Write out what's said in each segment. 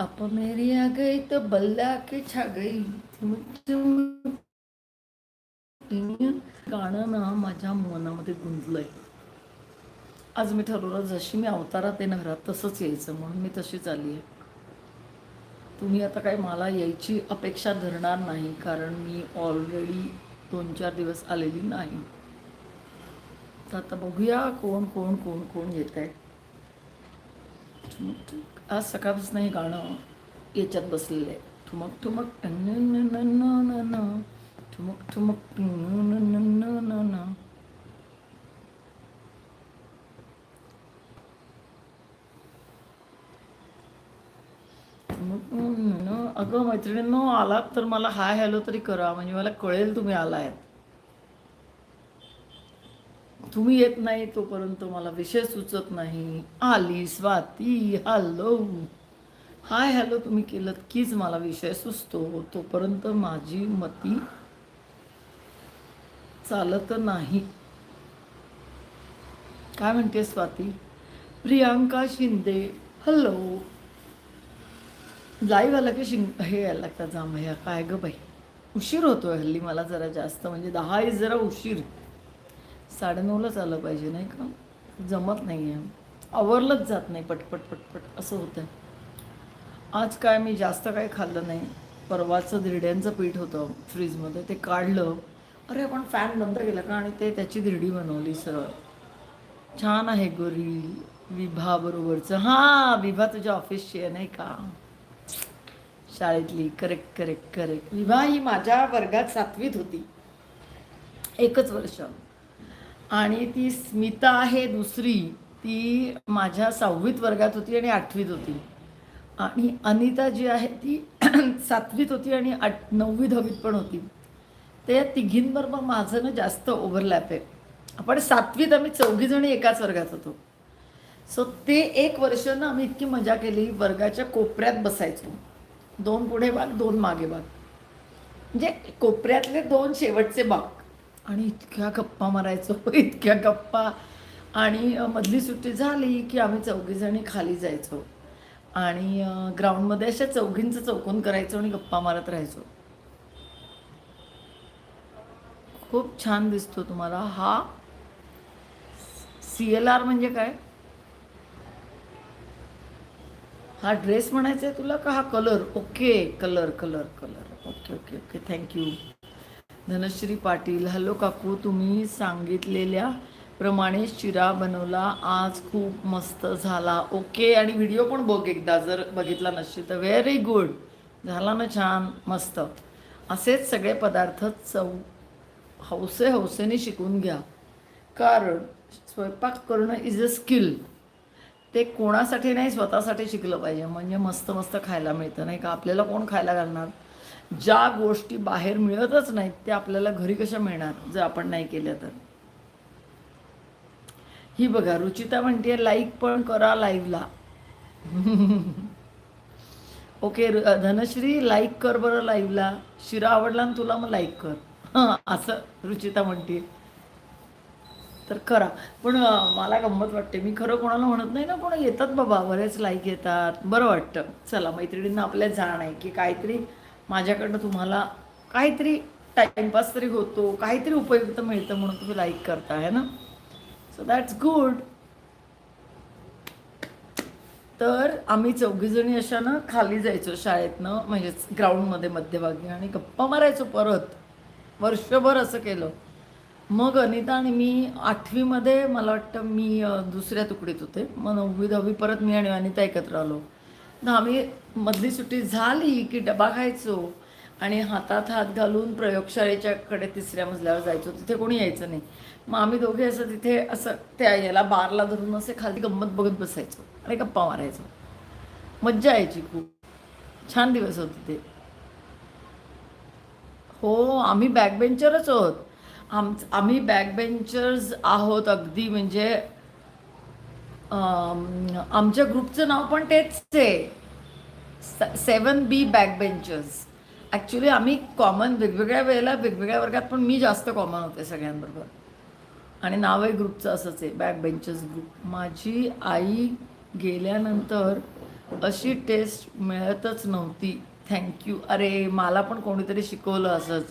आप मेरी आ गई तो बल्ला के छा गई। गाणं ना माझ्या मनामध्ये गुंजलंय. आज मी ठरवलं जशी मी अवतारात आहे घरात तसंच यायचं म्हणून मी तशीच आली आहे. तुम्ही आता काही मला यायची अपेक्षा धरणार नाही कारण मी ऑलरेडी दोन चार दिवस आलेली नाही. तर आता बघूया कोण कोण कोण कोण येत आहे आज सकाळपासून हे गाणं याच्यात बसलेलं आहे ठुमक ठुमक न न न न ठुमक ठुमक न न न ठुमक न अगं मैत्रिणींनो आलात तर मला हाय हॅलो तरी करा म्हणजे मला कळेल तुम्ही आलाय तुम्ही येत नाही तोपर्यंत मला विषय सुचत नाही. आली स्वाती हॅलो हाय हॅलो तुम्ही केलं कीच मला विषय सुचतो. तोपर्यंत माझी मती चालत नाही. काय म्हणते स्वाती? प्रियांका शिंदे हॅलो लाईव्ह आला की शिंग हे यायला लागतात जांभया. काय गं बाई? उशीर होतोय हल्ली मला जरा जास्त. म्हणजे दहा इज जरा उशीर. साडेनऊलाच आलं पाहिजे नाही का? जमत नाही आहे आवरलंच जात नाही पटपट पटपट. असं होतं आज काय मी जास्त काय खाल्लं नाही. परवाचं धिरड्यांचं पीठ होतं फ्रीजमध्ये. ते काढलं. अरे आपण फॅन बंद केला का? आणि ते त्याची धिरडी बनवली सरळ. छान आहे गोरी. विभाबरोबरचं हां विभा तुझ्या ऑफिसची आहे नाही का? शाळेतली. Correct correct correct. विभा ही माझ्या वर्गात सातवीत होती. एकच वर्ष. आणि ती स्मिता आहे दुसरी ती माझ्या सहावीत वर्गात होती आणि आठवीत होती. आणि अनिता जी आहे ती सातवीत होती आणि आठ नववी दहावीत पण होती. ते या तिघींबरोबर माझं ना जास्त ओव्हरलॅप आहे. आपण सातवीत आम्ही चौघीजणी एकाच वर्गात होतो. सो ते एक वर्ष ना आम्ही इतकी मजा केली वर्गाच्या कोपऱ्यात बसायचो. दोन पुढे भाग दोन मागे भाग. म्हणजे कोपऱ्यातले दोन शेवटचे बाग आणि इतक्या गप्पा मारायचो इतक्या गप्पा. आणि मधली सुट्टी झाली की आम्ही चौघीजणी खाली जायचो. आणि ग्राउंडमध्ये अशा चौघींचं चौकोन करायचो आणि गप्पा मारत राहायचो. खूप छान दिसतो तुम्हाला हा. सी एल आर म्हणजे काय? हा ड्रेस म्हणायचा आहे तुला का हा colour? Okay colour colour colour. Okay okay okay. Thank you Dhanashree Patil hello काकू तुम्ही सांगितलेल्या प्रमाणे शिरा बनवला. आज खूप मस्त झाला. ओके आणि व्हिडिओ पण बघ एकदा जर बघितला नसशील तर. व्हेरी गुड झाला ना छान मस्त. असेच सगळे पदार्थ चव हौसे हौसेने शिकून घ्या. कारण स्वयंपाक करणं इज अ स्किल ते कोणासाठी नाही स्वतःसाठी शिकलं पाहिजे. म्हणजे मस्त मस्त खायला मिळतं नाही का? आपल्याला कोण खायला घालणार? ज्या गोष्टी बाहेर मिळतच नाहीत त्या आपल्याला घरी कशा मिळणार? जर आपण नाही केल्या तर. ही बघा रुचिता म्हणते लाईक पण करा लाईव्हला ओके धनश्री लाईक कर बरं लाईव्हला शिरा आवडला ना तुला मग लाईक कर. असं रुचिता म्हणते तर करा. पण मला गंमत वाटते मी खरं कोणाला म्हणत नाही ना कोण येतात बाबा बरेच लाईक येतात. बरं वाटतं. चला मैत्रिणींना आपल्या जाण आहे की काहीतरी माझ्याकडनं तुम्हाला काहीतरी टाइमपास तरी होतो काहीतरी उपयुक्त मिळतं म्हणून तुम्ही लाईक करता है ना? सो दॅट्स गुड तर आम्ही चौघीजणी अशा ना खाली जायचो शाळेतनं म्हणजेच ग्राउंडमध्ये मध्यभागी आणि गप्पा मारायचो परत. वर्षभर असं केलं. मग अनिता आणि मी आठवीमध्ये मला वाटतं मी दुसऱ्या तुकडीत होते. मग नववी दहावी परत मी आणि अनिता एकत्र आलो. मग आम्ही मधली सुट्टी झाली की डबा खायचो आणि हातात हात घालून प्रयोगशाळेच्याकडे तिसऱ्या मजल्यावर जायचो. तिथे कोणी यायचं नाही. मग आम्ही दोघे असं तिथे असं त्या याला बारला धरून असे खाली गंमत बघत बसायचो आणि गप्पा मारायचो. मज्जा यायची खूप. छान दिवस होते ते. हो आम्ही बॅकबेंचरच आहोत. आम आम्ही बॅकबेंचर्स आहोत अगदी म्हणजे आमच्या ग्रुपचं नाव पण तेच आहे. Seven B back benchers actually आम्ही कॉमन वेगवेगळ्या वेळेला वेगवेगळ्या वर्गात पण मी जास्त कॉमन होते सगळ्यांबरोबर. आणि नावही ग्रुपचं असंच आहे बॅक बेंचर्स ग्रुप माझी आई गेल्यानंतर अशी टेस्ट मिळतच नव्हती. थँक्यू अरे मला पण कोणीतरी शिकवलं असंच.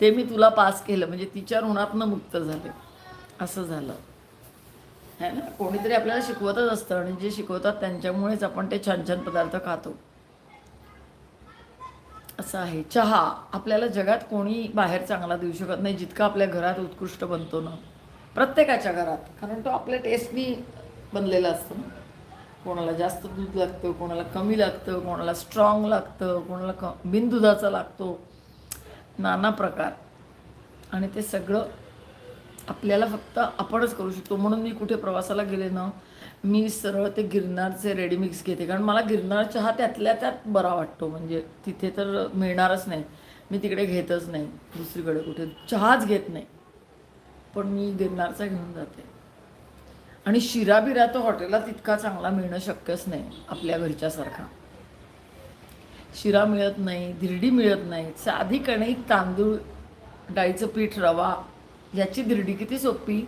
ते मी तुला पास केलं. म्हणजे तिच्या ऋणातनं मुक्त झाले. असं झालं. है ना? कोणीतरी आपल्याला शिकवतच असतं. आणि जे शिकवतात त्यांच्यामुळेच आपण ते छान छान पदार्थ खातो. असं आहे. चहा आपल्याला जगात कोणी बाहेर चांगला देऊ शकत नाही जितका आपल्या घरात उत्कृष्ट बनतो ना. प्रत्येकाच्या घरात. कारण तो आपल्या टेस्टनी बनलेला असतो ना. कोणाला जास्त दूध लागतं कोणाला कमी लागतं कोणाला स्ट्रॉंग लागतं कोणाला क बिनदुधाचा लागतो. नाना प्रकार. आणि ते सगळं आपल्याला फक्त आपणच करू शकतो. म्हणून मी कुठे प्रवासाला गेले ना मी सरळ ते गिरनारचे रेडी मिक्स घेते. कारण मला गिरनार चहा त्यातल्या त्यात बरा वाटतो. म्हणजे तिथे तर मिळणारच नाही. मी तिकडे घेतच नाही. दुसरीकडे कुठे चहाच घेत नाही. पण मी गिरनारचा घेऊन जाते. आणि शिरा बिरा तो हॉटेलात इतका चांगला मिळणं शक्यच नाही आपल्या घरच्यासारखा. शिरा मिळत नाही धिरडी मिळत नाही साधी कणिक तांदूळ डाळीचं पीठ रवा याची धिरडी किती सोपी?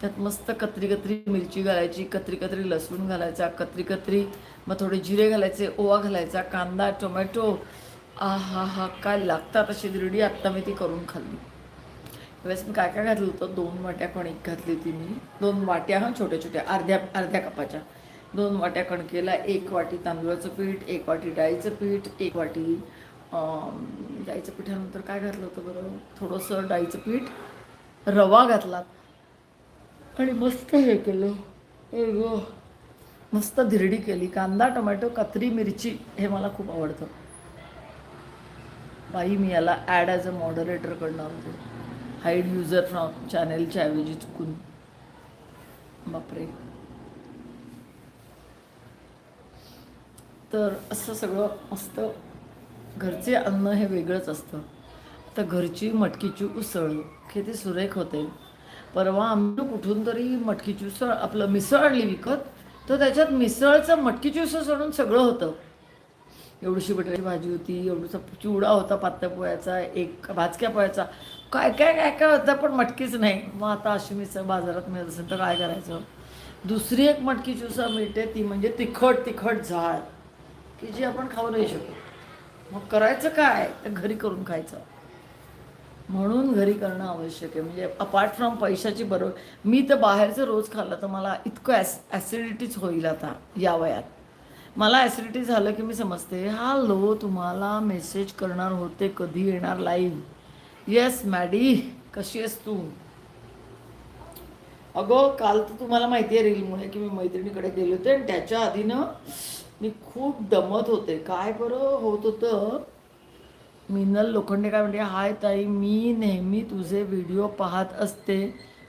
त्यात मस्त कत्री कत्री मिरची घालायची कत्री कत्री लसूण घालायचा कत्री कत्री मग थोडे जिरे घालायचे ओवा घालायचा कांदा टोमॅटो. आ हा हा काय लागतात अशी धिरडी आत्ता मी ती करून खाल्ली. त्यावेळेस मी काय काय घातलं होतं? दोन वाट्या कणिक घातली होती मी. दोन वाट्या हा छोट्या छोट्या अर्ध्या अर्ध्या कपाच्या. दोन वाट्या कणकेला एक वाटी तांदूळाचं पीठ एक वाटी डाळीचं पीठ एक वाटी डाळीचं पिठानंतर काय घातलं होतं बरं? थोडंसं डाळीचं पीठ. रवा घातला. आणि मस्त हे केलं. ए मस्त धिरडी केली. कांदा टोमॅटो कत्री मिरची हे मला खूप आवडतं. बाई मी याला ॲड ॲज अ मॉडरेटर करणार होते. हाईड युजर फ्रॉम चॅनेलच्या ऐवजी चुकून. बापरे. तर असं सगळं मस्त. घरचे अन्न हे वेगळंच असतं. तर घरची मटकीची उसळ किती सुरेख होते. परवा आम्ही कुठून तरी मटकीची उसळ आपलं मिसळ आणली विकत तर त्याच्यात मिसळचं मटकीची उसळ सोडून सगळं होतं. एवढीशी बटाट्याची भाजी होती एवढूसा चिवडा होता पातळ पोळ्याचा एक भाजक्या पोळ्याचा काय काय काय काय होतं पण मटकीच नाही. मग आता अशी मिसळ बाजारात मिळत असेल तर काय करायचं? दुसरी एक मटकीची उसळ मिळते ती म्हणजे तिखट तिखट झाड की जी आपण खाऊ नाही शकतो. मग करायचं काय? तर घरी करून खायचं. म्हणून घरी करणं आवश्यक आहे. म्हणजे अपार्ट फ्रॉम पैशाची बरोबर मी तर बाहेरचं रोज खाल्लं तर मला इतकं ॲस ॲसिडिटीच होईल आता या वयात. मला ॲसिडिटी झालं की मी समजते हॅलो तुम्हाला मेसेज करणार होते कधी येणार लाईव्ह येस मॅडी कशी आहेस तू? अगं काल तर तुम्हाला माहिती आहे रीलमुळे की मी मैत्रिणीकडे गेले होते आणि त्याच्या आधीनं मी खूप दमत होते. काय बरं होत होतं? मिनल लोखंडे काय म्हणते हाय ताई मी नेहमी तुझे व्हिडिओ पाहत असते.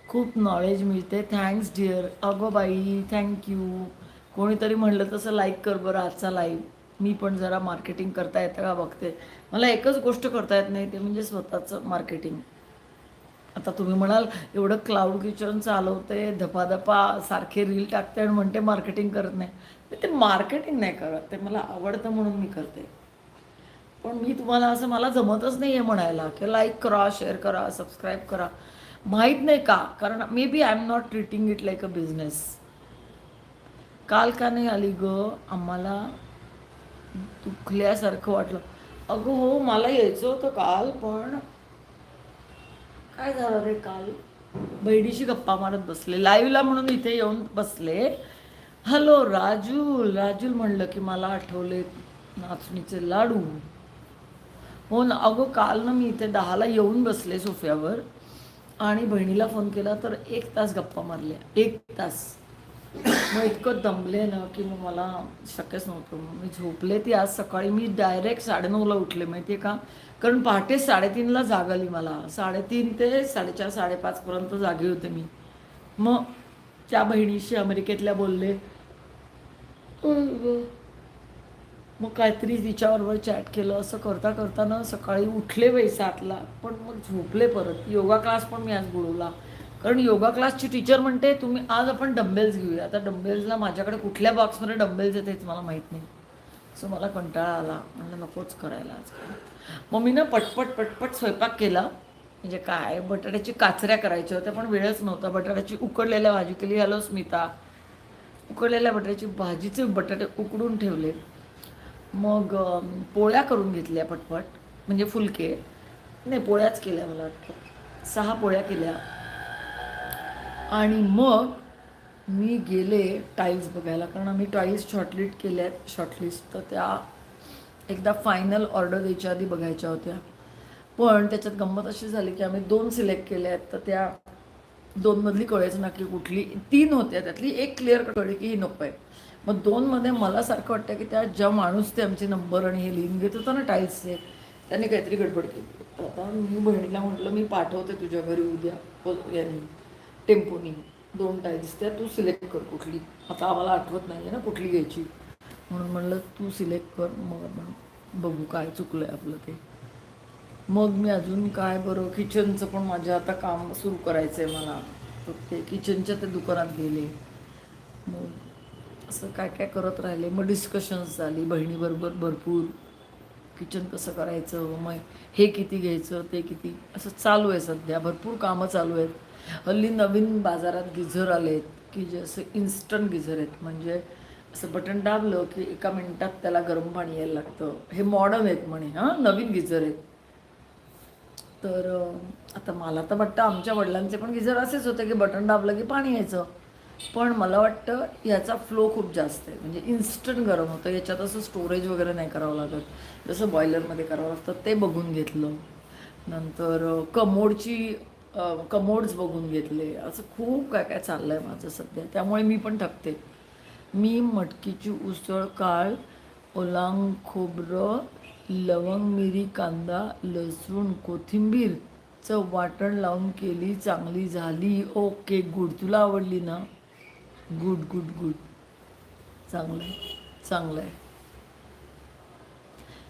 खूप नॉलेज मिळते. थँक्स डिअर अगं बाई थँक्यू कोणीतरी म्हणलं तसं लाईक कर बरं आजचा लाईव्ह मी पण जरा मार्केटिंग करता येतं का बघते. मला एकच गोष्ट करता येत नाही ते म्हणजे स्वतःचं मार्केटिंग आता तुम्ही म्हणाल एवढं क्लाउड किचन चालवते धपाधपा सारखे रील टाकते आणि म्हणते मार्केटिंग करत नाही. ते मार्केटिंग नाही करत ते मला आवडतं म्हणून मी करते. पण मी तुम्हाला असं मला जमतच नाही आहे म्हणायला की लाईक करा शेअर करा सबस्क्राईब करा. माहीत नाही का? कारण maybe I am not treating it like a business काल का नाही आली ग? आम्हाला दुखल्यासारखं वाटलं. अगं हो मला यायचं होतं काल पण काय झालं रे काल? बहिणीशी गप्पा मारत बसले. लाईव्हला म्हणून इथे येऊन बसले. हॅलो राजूल राजूल म्हणलं की मला आठवले नाचणीचे लाडू. हो ना अगं काल ना मी इथे दहाला येऊन बसले सोफ्यावर आणि बहिणीला फोन केला तर एक तास गप्पा मारल्या. एक तास. मग इतकं दमले ना की मग मला शक्यच नव्हतं. मग मी झोपले ती आज सकाळी. मी डायरेक्ट साडेनऊला उठले माहिती आहे का? कारण पहाटे साडेतीनला जाग आली मला. साडेतीन ते साडेचार साडेपाचपर्यंत जागे होते मी. मग त्या बहिणीशी अमेरिकेतल्या बोलले मग काहीतरी तिच्याबरोबर चॅट केलं असं करता करता ना सकाळी उठले बाई सातला पण मग झोपले परत. योगा क्लास पण मी आज बोलवला. कारण योगा क्लासची टीचर म्हणते तुम्ही आज आपण डंबेल्स घेऊया. आता डंबेल्सला माझ्याकडे कुठल्या बॉक्समध्ये डंबेल्स येते हेच मला माहीत नाही. सो मला कंटाळा आला. म्हणलं नकोच करायला आज. मग मी ना पटपट पटपट स्वयंपाक केला. म्हणजे काय बटाट्याची काचऱ्या करायच्या होत्या पण वेळच नव्हता. बटाट्याची उकडलेल्या भाजी केली हॅलो स्मिता. उकडलेल्या बटाट्याची भाजीचे बटाटे उकडून ठेवले. मग पोळ्या करून घेतल्या पटपट म्हणजे फुलके. नाही पोळ्याच केल्या मला वाटतं. सहा पोळ्या केल्या. आणि मग मी गेले टाईल्स बघायला कारण आम्ही टाईल्स शॉर्टलिस्ट केल्या आहेत शॉर्टलिस्ट तर त्या एकदा फायनल ऑर्डर द्यायच्या आधी बघायच्या होत्या. पण त्याच्यात गंमत अशी झाली की आम्ही दोन सिलेक्ट केल्या आहेत तर त्या दोनमधली कळायचं ना की कुठली तीन होत्या त्यातली एक क्लिअर कळली की ही नको आहे. मग दोनमध्ये मला सारखं वाटतं की त्या ज्या माणूस ते आमचे नंबर आणि हे लिहून घेत होता ना टाईल्सचे त्यांनी काहीतरी गडबड केली. आता मी बहिणीला म्हटलं मी पाठवते तुझ्या घरी उद्या याने टेम्पोनी. दोन टाईल्स त्या तू सिलेक्ट कर कुठली. आता आम्हाला आठवत नाही आहे ना कुठली घ्यायची. म्हणून म्हणलं तू सिलेक्ट कर मग आपण बघू काय चुकलं आहे आपलं ते. मग मी अजून काय बरं किचनचं पण माझ्या आता काम सुरू करायचं आहे मला ते किचनच्या ते दुकानात गेले. मग असं काय काय करत राहिले? मग डिस्कशन्स झाली बहिणीबरोबर भरपूर. किचन कसं करायचं? मग हे किती घ्यायचं? ते किती? असं चालू आहे सध्या. भरपूर कामं चालू आहेत. हल्ली नवीन बाजारात गिझर आले आहेत की जे असं इन्स्टंट गिझर आहेत. म्हणजे असं बटन दाबलं की एका मिनटात त्याला गरम पाणी यायला लागतं. हे मॉडर्न आहेत म्हणे हां? नवीन गिझर आहेत. तर आता मला तर वाटतं आमच्या वडिलांचे पण गिझर असेच होते की बटन दाबलं की पाणी यायचं. पण मला वाटतं याचा फ्लो खूप जास्त आहे. म्हणजे इन्स्टंट गरम होतं. याच्यात असं स्टोरेज वगैरे नाही करावं लागत. जसं बॉयलरमध्ये करावं लागतं ते बघून घेतलं. नंतर कमोडची कमोड्स बघून घेतले. असं खूप काय काय चाललं आहे माझं सध्या. त्यामुळे मी पण थकते. मी मटकीची उसळ काळ ओलांग खोबरं लवंग मिरी कांदा लसूण कोथिंबीरचं वाटण लावून केली चांगली झाली. Okay good. तुला आवडली ना? गुड गुड गुड चांगलं आहे चांगलं आहे.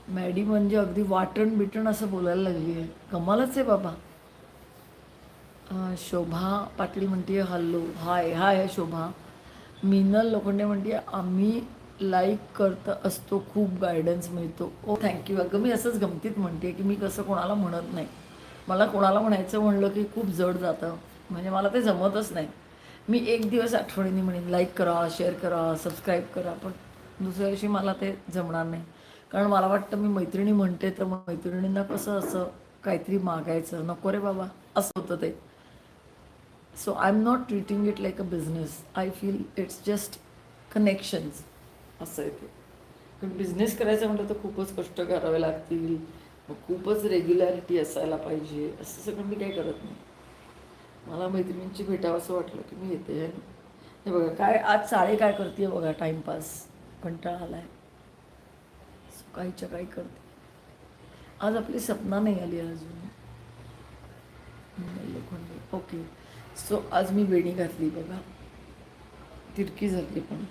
मॅडी म्हणजे अगदी वाटण बिटण असं बोलायला लागली आहे. कमालच आहे बाबा. शोभा पाटील म्हणते hello hi hi Shobha. Meenal Lokhande म्हणते आम्ही लाईक करत असतो खूप गायडन्स मिळतो. Oh, ओ थँक्यू अगं मी असंच गमतीत म्हणते की मी कसं कोणाला म्हणत नाही. मला कोणाला म्हणायचं म्हणलं की खूप जड जातं. म्हणजे मला ते जमतच नाही. मी एक दिवस आठवणीने म्हणेन लाईक करा शेअर करा सबस्क्राईब करा पण दुसऱ्या दिवशी मला ते जमणार नाही. कारण मला वाटतं मी मैत्रिणी म्हणते तर मग मैत्रिणींना कसं असं काहीतरी मागायचं नको रे बाबा असं होतं ते. So I am not treating it like a business I feel it's just connections असं आहे ते. पण बिझनेस करायचं म्हटलं तर खूपच कष्ट करावे लागतील. खूपच रेग्युलॅरिटी असायला पाहिजे. असं सगळं मी काही करत नाही. मला मैत्रिणींची भेटावं असं वाटलं की मी येते. हे बघा काय आज साडे काय करते बघा टाईमपास कंटाळा आला सो काहीच्या काही करते. आज आपली सपना नाही आली अजून. नाही, ओके. सो आज मी वेणी घातली बघा. तिरकी झाली पण.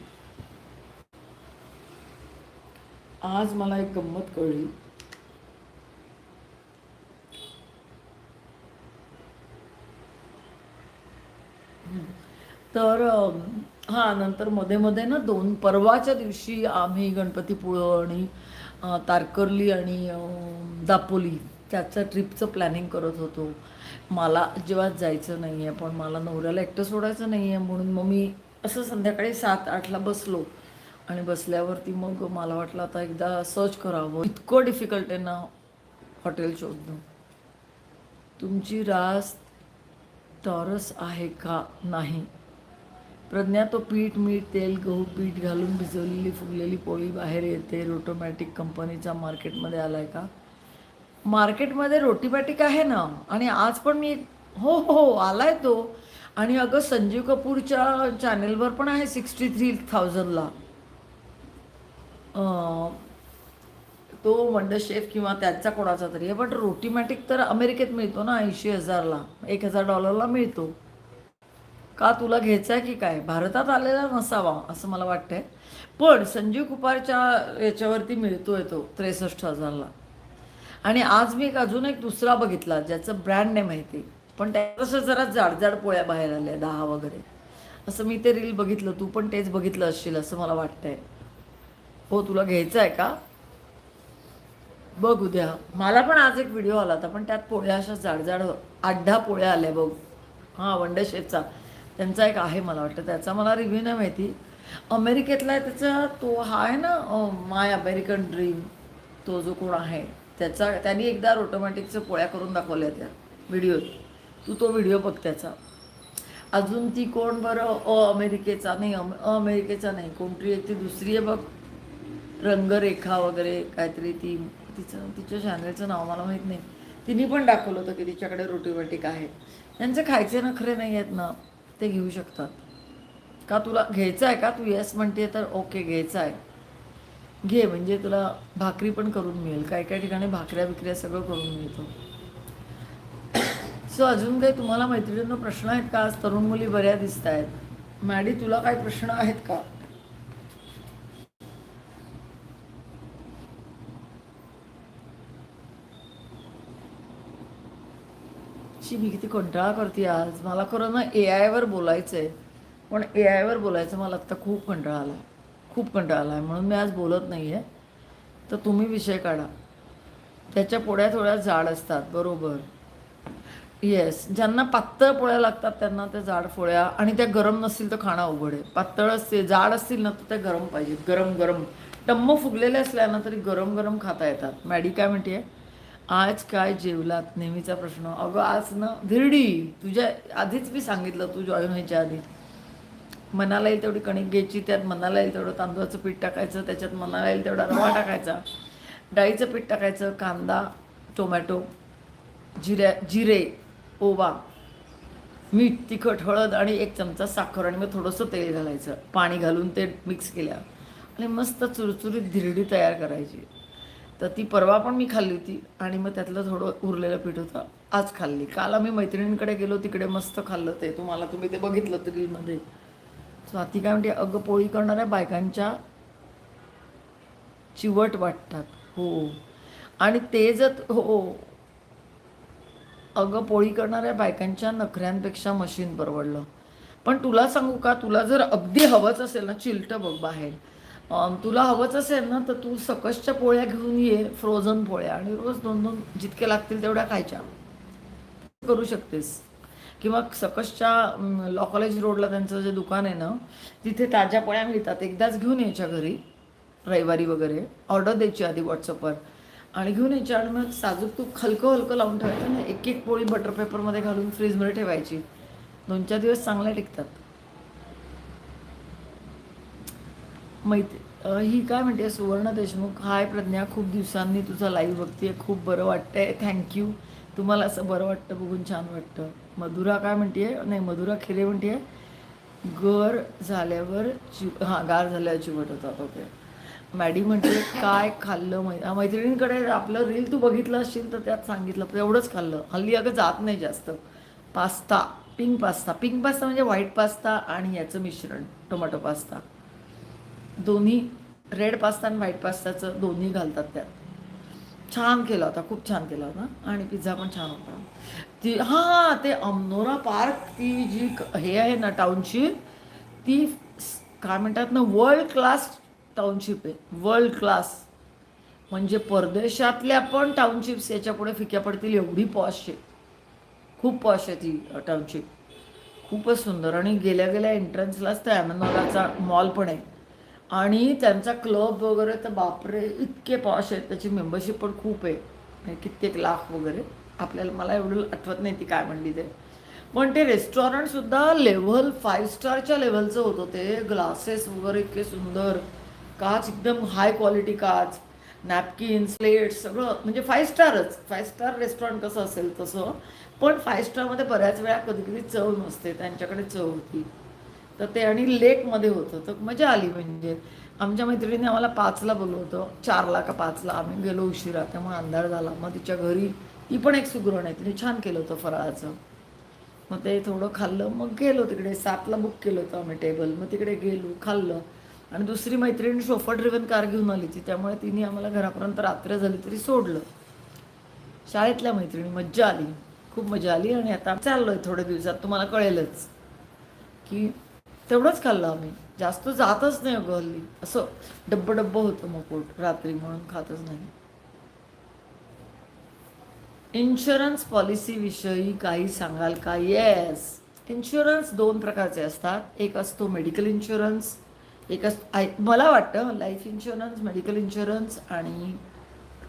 आज मला एक गंमत कळली. तर हां नंतर मध्ये मध्ये ना दोन परवाच्या दिवशी आम्ही गणपतीपुळं आणि तारकर्ली आणि दापोली त्याचं ट्रिपचं प्लॅनिंग करत होतो. मला अजिबात जायचं नाही आहे पण मला नवऱ्याला एकटं सोडायचं नाही आहे म्हणून मग मी असं संध्याकाळी सात आठला बसलो. आणि बसल्यावरती मग मला वाटलं आता एकदा सर्च करावं. इतकं डिफिकल्ट आहे ना हॉटेल शोधणं. तुमची रास टॉरस आहे का नाही? प्रज्ञा तो पीठ मीठ तेल गहू पीठ घालून भिजवलेली फुगलेली पोळी बाहेर येते. रोटोमॅटिक कंपनीचा मार्केटमध्ये आला आहे का? मार्केटमध्ये रोटीमॅटिक आहे ना? आणि आज पण मी हो हो, हो आला आहे तो. आणि अगं संजीव कपूरच्या चॅनेलवर पण आहे सिक्स्टी थ्री थाउजंडला तो वंडर शेफ किंवा त्याचा कोणाचा तरी आहे. बट रोटीमॅटिक तर अमेरिकेत मिळतो ना ऐंशी हजारला एक हजार डॉलरला मिळतो. का तुला घ्यायचा आहे की काय? भारतात आलेला नसावा असं मला वाटतंय. पण संजीव कुमारच्या याच्यावरती मिळतोय तो त्रेसष्ट हजारला. आणि आज मी एक अजून एक दुसरा बघितला ज्याचं ब्रँड नाही माहिती पण त्याचं जरा जाडजाड पोळ्या बाहेर आल्या दहा वगैरे. असं मी ते रील बघितलं तू पण तेच बघितलं असशील असं मला वाटतंय. हो तुला घ्यायचं आहे का? बघ उद्या मला पण आज एक व्हिडिओ आला होता पण त्यात पोळ्या अशा जाडजाड आठ दहा पोळ्या आल्या बघ. हां वंडशेचा शेफचा. त्यांचा एक आहे मला वाटतं त्याचा मला रिव्ह्यू नाही माहिती. अमेरिकेतला आहे त्याचा तो हा आहे ना माय अमेरिकन ड्रीम तो जो कोण आहे त्याचा त्यांनी एकदा ऑटोमॅटिकच्या पोळ्या करून दाखवल्या त्या व्हिडिओत तू तो व्हिडिओ बघ त्याचा. अजून ती कोण बरं अ अमेरिकेचा नाही अम- अ अमेरिकेचा नाही कोणतरी एक ती दुसरी आहे बघ. रंगरेखा वगैरे काहीतरी ती तिचं तिच्या चॅनलचं नाव मला माहीत नाही. तिने पण दाखवलं होतं की तिच्याकडे रोटोमॅटिक आहे. त्यांचे खायचे नखरे नाही आहेत ना. ते घेऊ शकतात. का तुला घ्यायचं आहे का? तू येस म्हणते तर ओके घ्यायचं आहे घे म्हणजे तुला भाकरी पण करून मिळेल. काही काही ठिकाणी भाकऱ्या बिकऱ्या सगळं करून मिळतं. सो अजून काही तुम्हाला मैत्रिणींना प्रश्न आहेत का? आज तरुण मुली बऱ्या दिसत आहेत मॅडी तुला काही प्रश्न आहेत का? शी मी किती कंटाळा करते आज. मला खरं ना ए आयवर बोलायचं आहे पण ए आयवर बोलायचं मला आत्ता खूप कंटाळा आला खूप कंटाळा आला आहे. म्हणून मी आज बोलत नाही आहे तर तुम्ही विषय काढा. त्याच्या पोळ्या थोड्या जाड असतात. बरोबर. येस ज्यांना पातळ पोळ्या लागतात त्यांना त्या जाड पोळ्या आणि त्या गरम नसतील तर खाणं अवघड आहे. पातळ असते जाड असतील ना तर त्या गरम पाहिजेत. गरम गरम टम्म फुगलेले असल्या ना तरी गरम गरम खाता येतात. मॅडी काय म्हणते आज काय जेवलात नेहमीचा प्रश्न. अगं आज ना धिरडी. तुझ्या आधीच मी सांगितलं तू जॉईन व्हायच्या आधी. मनाला येईल तेवढी कणिक घ्यायची त्यात मनाला येईल तेवढं तांदूळाचं पीठ टाकायचं त्याच्यात मनाला येईल तेवढा रवा टाकायचा. डाळीचं पीठ टाकायचं कांदा टोमॅटो जिऱ्या जिरे ओवा मीठ तिखट हळद आणि एक चमचा साखर आणि मग थोडंसं तेल घालायचं. पाणी घालून ते मिक्स केल्या. आणि मस्त चुरचुरीत धिरडी तयार करायची. तर ती परवा पण मी खाल्ली होती आणि मग त्यातलं थोडं उरलेलं पीठ होतं. आज खाल्ली. काल आम्ही मैत्रिणींकडे गेलो तिकडे मस्त खाल्लं ते. तुम्हाला तुम्ही ते बघितलं तरी म्हणजे. स्वाती काय म्हणते अगं पोळी करणाऱ्या बायकांच्या चिवट वाटतात. हो. आणि ते जर हो, हो. अगं पोळी करणाऱ्या बायकांच्या नखऱ्यांपेक्षा मशीन परवडलं. पण तुला सांगू का तुला जर अगदी हवंच असेल ना चिलटं बघ बाहेर. तुला हवंच असेल ना तर तू सकसच्या पोळ्या घेऊन ये फ्रोझन पोळ्या. आणि रोज दोन दोन जितके लागतील तेवढ्या खायच्या. करू शकतेस. किंवा सकसच्या लॉ कॉलेज रोडला त्यांचं जे दुकान आहे ना तिथे ताज्या पोळ्या मिळतात. एकदाच घेऊन यायच्या घरी रविवारी वगैरे. ऑर्डर द्यायची आधी व्हॉट्सअपवर आणि घेऊन यायची आणि मग साजूक तूप हलकं हलकं लावून ठेवायचं ना. एक एक पोळी बटर पेपरमध्ये घालून फ्रीजमध्ये ठेवायची. दोन चार दिवस चांगल्या टिकतात. मैत्री. ही काय म्हणते सुवर्ण देशमुख हाय प्रज्ञा. खूप दिवसांनी तुझा लाईव्ह बघते खूप बरं वाटतंय. थँक्यू तुम्हाला असं बरं वाटतं बघून छान वाटतं. मधुरा काय म्हणते नाही मधुरा खिरे म्हणते गर झाल्यावर चिव हां गार झाल्यावर चिवट होतात ओके मॅडी म्हणते काय खाल्लं मै मैत्रिणींकडे आपलं रील तू बघितलं असशील तर त्यात सांगितलं पण एवढंच खाल्लं. हल्ली अगं जात नाही जास्त. Pasta pink pasta pink pasta म्हणजे व्हाईट पास्ता आणि याचं मिश्रण टोमॅटो पास्ता दोन्ही रेड पास्ता आणि व्हाईट पास्ताचं दोन्ही घालतात त्यात. छान केला होता खूप छान केला होता. आणि पिझ्झा पण छान होता. ती हां ते अमनोरा पार्क ती जी क- हे आहे ना टाउनशिप ती काय म्हणतात ना वर्ल्ड क्लास टाउनशिप आहे. वर्ल्ड क्लास म्हणजे परदेशातल्या पण टाउनशिप्स याच्यापुढे फिक्या पडतील एवढी पॉश आहे. खूप पॉश आहे ती टाउनशिप खूपच सुंदर. आणि गेल्या गेल्या एंट्रन्सलाच त्या ॲमनॉलाचा मॉल पण आहे. आणि त्यांचा क्लब वगैरे तर बापरे इतके पॉश आहेत. त्याची मेंबरशिप पण खूप आहे. म्हणजे कित्येक लाख वगैरे. आपल्याला मला एवढं आठवत नाही ती काय म्हणली ते. पण ते रेस्टॉरंटसुद्धा लेव्हल फाईव्ह स्टारच्या लेव्हलचं होतं ते. ग्लासेस वगैरे इतके सुंदर. काच एकदम हाय क्वालिटी काच. नॅपकिन्स प्लेट्स सगळं. म्हणजे फाईव्ह स्टारच फाईव्ह स्टार रेस्टॉरंट कसं असेल तसं. पण फाईव्ह स्टारमध्ये बऱ्याच वेळा कधी कधी चव नसते. त्यांच्याकडे चव होती. तर ते आणि लेकमध्ये होतं. तर मजा आली म्हणजे. आमच्या मैत्रिणीने आम्हाला पाचला बोलवतं चारला का पाचला. आम्ही गेलो उशिरा. त्यामुळे अंधार झाला. मग तिच्या घरी ती पण एक सुगरण आहे. तिने छान केलं होतं फराळाचं. मग ते थोडं खाल्लं. मग गेलो तिकडे. सातला बुक केलं होतं आम्ही टेबल मग तिकडे गेलो खाल्लं. आणि दुसरी मैत्रीण सोफा ड्रिव्हन कार घेऊन आली ती. त्यामुळे तिने आम्हाला घरापर्यंत रात्र झाली तरी सोडलं. शाळेतल्या मैत्रिणी. मज्जा आली. खूप मजा आली. आणि आता चाललोय थोड्या दिवसात. तुम्हाला कळेलच की तेवढंच खाल्लं आम्ही. जास्त जातच नाही अगं हल्ली. असं डब्ब डब्ब होतं मग पोट रात्री म्हणून खातच नाही. इन्शुरन्स पॉलिसीविषयी काही सांगाल का? येस इन्शुरन्स दोन प्रकारचे असतात. एक असतो मेडिकल इन्शुरन्स एक आय मला वाटतं लाईफ इन्शुरन्स मेडिकल इन्शुरन्स आणि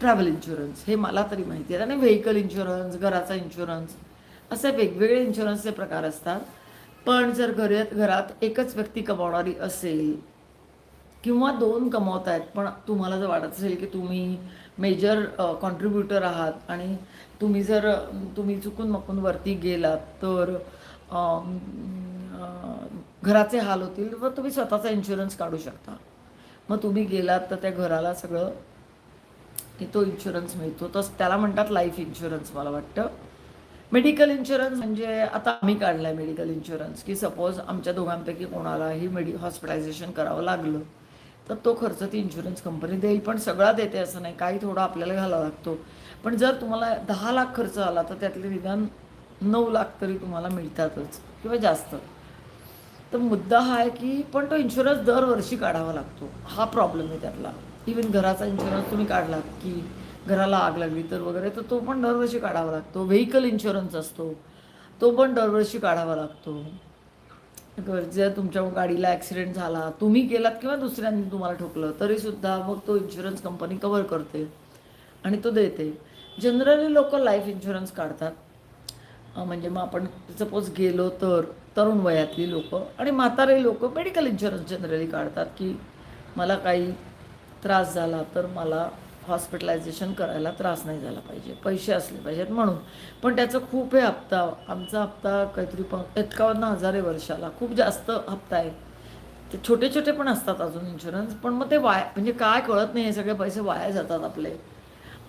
ट्रॅव्हल इन्शुरन्स हे मला तरी माहिती आहे. आणि व्हेकल इन्शुरन्स घराचा इन्शुरन्स असे वेगवेगळे इन्शुरन्सचे प्रकार असतात. पण जर घर घरात एकच व्यक्ती कमावणारी असेल किंवा दोन कमावत आहेत पण तुम्हाला जर वाटत असेल की तुम्ही मेजर कॉन्ट्रीब्युटर आहात आणि तुम्ही जर तुम्ही चुकून मकून वरती गेलात तर घराचे हाल होतील व तुम्ही स्वतःचा इन्शुरन्स काढू शकता. मग तुम्ही गेलात तर त्या घराला सगळं की तो इन्शुरन्स मिळतो. तर त्याला म्हणतात लाईफ इन्शुरन्स मला वाटतं. मेडिकल इन्शुरन्स म्हणजे आता आम्ही काढला आहे मेडिकल इन्शुरन्स की सपोज आमच्या दोघांपैकी कोणालाही मेडि हॉस्पिटलायझेशन करावं लागलं तर तो खर्च ती इन्शुरन्स कंपनी देईल. पण सगळा देते असं नाही. काही थोडा आपल्याला घालावा लागतो. पण जर तुम्हाला दहा लाख खर्च आला तर त्यातले निदान नऊ लाख तरी तुम्हाला मिळतातच किंवा जास्त. तर मुद्दा हा आहे की पण तो इन्शुरन्स दरवर्षी काढावा लागतो. हा प्रॉब्लेम आहे त्यातला. इवन घराचा इन्शुरन्स तुम्ही काढलात की घराला आग लागली तर वगैरे तर तो पण दरवर्षी काढावा लागतो. व्हेकल इन्शुरन्स असतो. तो पण दरवर्षी काढावा लागतो. जर तुमच्या गाडीला ॲक्सिडेंट झाला तुम्ही गेलात किंवा दुसऱ्यांनी तुम्हाला ठोकलं तरीसुद्धा मग तो इन्शुरन्स कंपनी कवर करते आणि तो देते. जनरली लोक लाईफ इन्शुरन्स काढतात. म्हणजे मग आपण सपोज गेलो तर तरुण वयातली लोक आणि म्हातारे लोक मेडिकल इन्शुरन्स जनरली काढतात की मला काही त्रास झाला तर मला हॉस्पिटलायझेशन करायला त्रास नाही झाला पाहिजे. पैसे असले पाहिजेत म्हणून. पण त्याचं खूप आहे हप्ता आमचा हप्ता काहीतरी पण एकावन्न हजार आहे वर्षाला. खूप जास्त हप्ता आहे. ते छोटे छोटे पण असतात अजून इन्शुरन्स पण मग ते वाया म्हणजे काय कळत नाही हे सगळे पैसे वाया जातात आपले.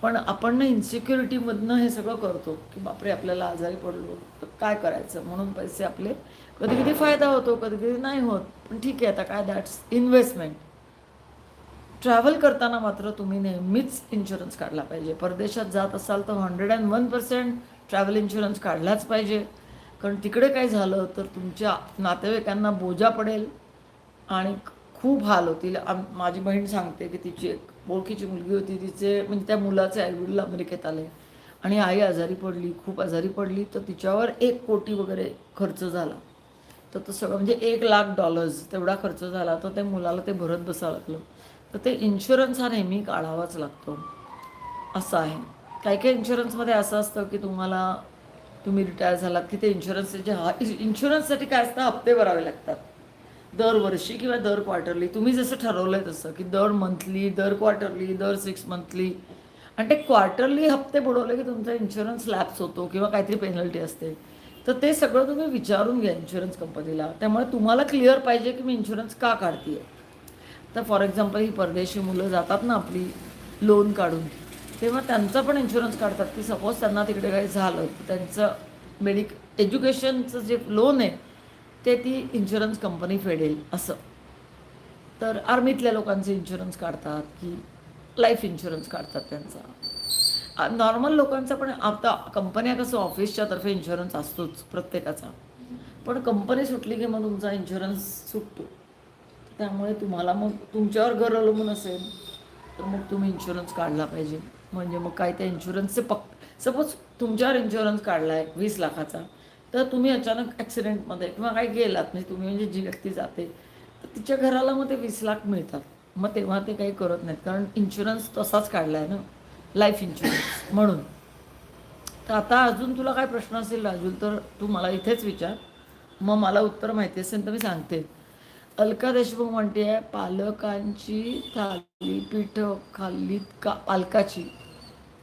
पण आपण ना इन्सिक्युरिटीमधनं हे सगळं करतो की बापरे आपल्याला आजारी पडलो तर काय करायचं? म्हणून पैसे आपले कधी कधी फायदा होतो कधी कधी नाही होत. पण ठीक आहे आता काय दॅट्स इन्व्हेस्टमेंट ट्रॅव्हल करताना मात्र तुम्ही नेहमीच इन्शुरन्स काढला पाहिजे. परदेशात जात असाल तर hundred and one percent travel insurance काढलाच पाहिजे. कारण तिकडे काय झालं तर तुमच्या नातेवाईकांना बोजा पडेल आणि खूप हाल होतील. आम माझी बहीण सांगते की तिची एक ओळखीची मुलगी होती. तिचे म्हणजे त्या मुलाचे आईवडील अमेरिकेत आले आणि आई आजारी पडली खूप आजारी पडली. तर तिच्यावर एक कोटी वगैरे खर्च झाला. तर तो सगळं म्हणजे एक लाख डॉलर्स तेवढा खर्च झाला. तर त्या मुलाला ते भरत बसावं लागलं. तर ते इन्शुरन्स हा नेहमी काढावाच लागतो. असं आहे. काही काही इन्शुरन्समध्ये असं असतं की तुम्हाला तुम्ही रिटायर झालात की ते इन्शुरन्सचे हा इन्शुरन्ससाठी काय असतं हप्ते भरावे लागतात. दरवर्षी किंवा दर क्वार्टरली तुम्ही जसं ठरवलं आहे तसं की दर मंथली दर क्वार्टरली दर सिक्स मंथली आणि ते क्वार्टरली हप्ते बुडवले की तुमचा इन्शुरन्स लॅप्स होतो किंवा काहीतरी पेनल्टी असते. तर ते सगळं तुम्ही विचारून घ्या इन्शुरन्स कंपनीला त्यामुळे तुम्हाला क्लिअर पाहिजे की मी इन्शुरन्स का काढते आहे तर फॉर एक्झाम्पल ही परदेशी मुलं जातात ना आपली लोन काढून तेव्हा त्यांचा पण इन्शुरन्स काढतात. की सपोज त्यांना तिकडे काही झालं तर त्यांचं मेडिक एज्युकेशनचं जे लोन आहे ते ती इन्शुरन्स कंपनी फेडेल असं. तर आर्मीतल्या लोकांचे इन्शुरन्स काढतात की लाईफ इन्शुरन्स काढतात त्यांचा. नॉर्मल लोकांचा पण आता कंपन्या कसं ऑफिसच्या तर्फे इन्शुरन्स असतोच प्रत्येकाचा. पण कंपनी सुटली की मग तुमचा इन्शुरन्स सुटतो. त्यामुळे तुम्हाला मग तुमच्यावर घर अवलंबून असेल तर मग तुम्ही इन्शुरन्स काढला पाहिजे. म्हणजे मग काय त्या इन्शुरन्सचे पक सपोज तुमच्यावर इन्शुरन्स काढला आहे वीस लाखाचा तर तुम्ही अचानक ॲक्सिडेंटमध्ये किंवा काही गेलात म्हणजे तुम्ही म्हणजे जी व्यक्ती जाते तर तिच्या घराला मग ते वीस लाख मिळतात. मग तेव्हा ते काही करत नाहीत कारण इन्शुरन्स तसाच काढला आहे ना लाईफ इन्शुरन्स म्हणून. तर आता अजून तुला काय प्रश्न असेल राजूल तर तू मला इथेच विचार. मग मला उत्तर माहिती असेल तर मी सांगते. अलका देशमुख म्हणते आहे पालकांची थालीपीठ खाल्लीत का? पालकाची.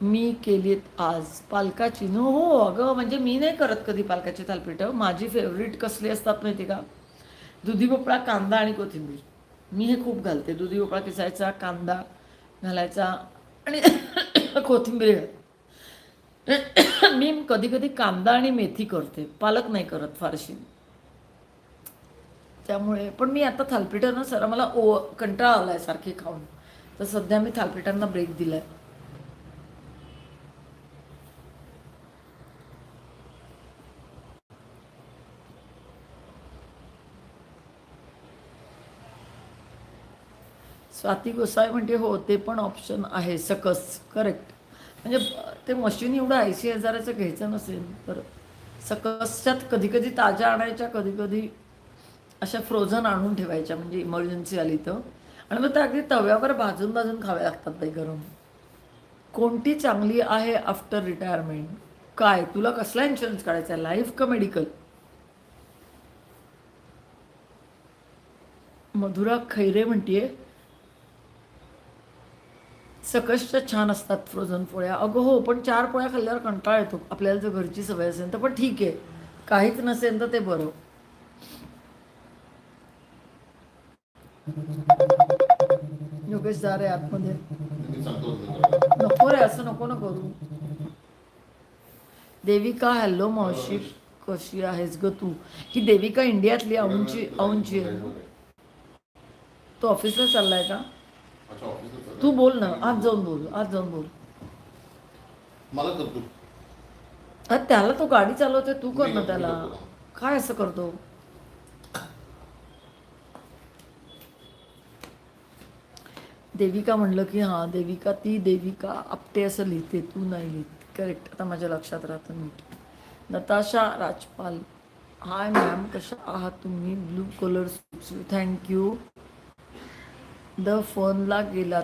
मी केलीत आज. पालकाची. न हो अगं म्हणजे मी नाही करत कधी पालकाची थालपीठं. माझी फेवरेट कसली असतात माहिती का? दुधी भोपळा कांदा आणि कोथिंबीर. मी हे खूप घालते. दुधी भोपळा किसायचा कांदा घालायचा आणि कोथिंबीर मी कधी कधी कांदा आणि मेथी करते. पालक नाही करत फारशी. त्यामुळे. पण मी आता थालपीठांना सर मला ओ कंटाळा आला आहे सारखी खाऊन. तर सध्या मी थालपीठांना ब्रेक दिला आहे स्वाती गोसावी म्हणते हो ते पण ऑप्शन आहे सकस. करेक्ट म्हणजे ते मशीन एवढं ऐंशी हजाराचं घ्यायचं नसेल तर सकसच्यात कधी कधी ताज्या आणायच्या कधी कधी अशा फ्रोझन आणून ठेवायच्या म्हणजे इमर्जन्सी आली तर. आणि मग त्या अगदी तव्यावर भाजून भाजून खाव्या लागतात बाई गरम. कोणती चांगली आहे आफ्टर रिटायरमेंट काय? तुला कसला इन्शुरन्स काढायचा? आहे लाईफ का मेडिकल मधुरा खैरे म्हणतीये सकसच्या छान असतात फ्रोझन पोळ्या. अगं हो पण चार पोळ्या खाल्ल्यावर कंटाळा येतो. आपल्याला जर घरची सवय असेल तर पण ठीक आहे. काहीच नसेल तर ते बरं. योगेश जा रे आतमध्ये. नको रे असं नको ना करू. देविका हॅलो मावशी कशी आहेस ग तू? ही देविका इंडियातली औंची औंची आहे तो ऑफिसला चाललाय का. तू बोल ना आज जाऊन बोल आज जाऊन बोल. मला त्याला तो गाडी चालवते तू कर ना त्याला. काय असं करतो? देविका म्हणलं की हां देविका ती देविका आपटे असं लिहिते तू नाही लिहित. करेक्ट आता माझ्या लक्षात राहतं नीट. नताशा राजपाल. हाय मॅम कशा आहात तुम्ही? ब्लू कलर थँक्यू द फोनला गेलात.